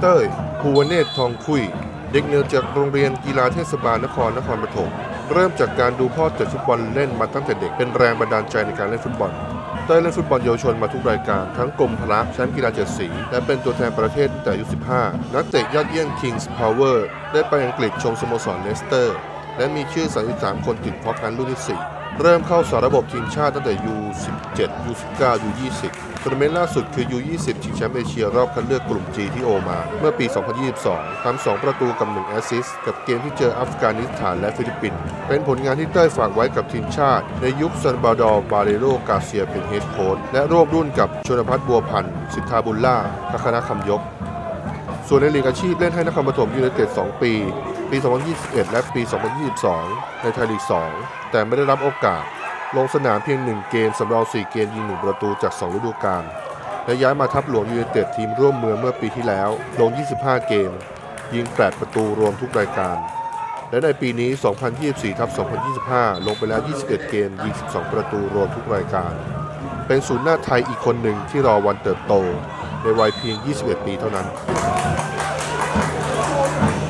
เต้ยภูวเนตทองคุย เด็กเนิร์จากโรงเรียนกีฬาเทศบาลนครนครปฐมเริ่มจากการดูพ่อเตะฟุตบอลเล่นมาตั้งแต่เด็กเป็นแรงบันดาลใจในการเล่นฟุตบอลเต้ยเล่นฟุตบอลเยาวชนมาทุกรายการทั้งกรมพละแชมป์กีฬาเจ็ดสี และเป็นตัวแทนประเทศตั้งแต่อายุ 15 นักเตะยอดเยี่ยม Kings Power ได้ไปอังกฤษชมสโมสรเลสเตอร์ และมีชื่อ 33 คนติดพราะการรุ่นที่ 4 เริ่มเข้าสารระบบทีมชาติตั้งแต่ U17 U19 U20 ทัวร์นาเมนต์ล่าสุดคือ U20 ชิงแชมป์เอเชียรอบคัดเลือกกลุ่ม G ที่โอมา เมื่อปี 2022 ทำ 2 ประตูกับ1แอสซิสต์กับเกมที่เจออัฟกานิสถานและฟิลิปปินส์ เป็นผลงานที่เต้ยฝากไว้กับทีมชาติ ในยุคซันบาดอร์บาเรโรกาเซียเป็นเฮดโค้ชและร่วมรุ่นกับชนพัฒน์บัวพันธ์ สิทธาบุญล่าทัคณะคำยก ส่วนในลีกอาชีพเล่นให้นครปฐมยูไนเต็ด 2 ปี ปี 2021 และปี 2022 ในไทยลีก 2 แต่ไม่ได้รับโอกาส ลงสนามเพียง 1 เกม สำรอง 4 เกมยิง 1 ประตูจาก 2 ฤดูกาล และย้ายมาทัพหลวงยูไนเต็ดทีมร่วมเมืองเมื่อปีที่แล้ว ลง 25 เกม ยิง 8 ประตูรวมทุกรายการ และในปีนี้ 2024ทับ2025 ลงไปแล้ว 21 เกม ยิง 12 ประตูรวมทุกรายการ เป็นศูนย์หน้าไทยอีกคนหนึ่งที่รอวันเติบโต ในวัยเพียง 21 ปีเท่านั้น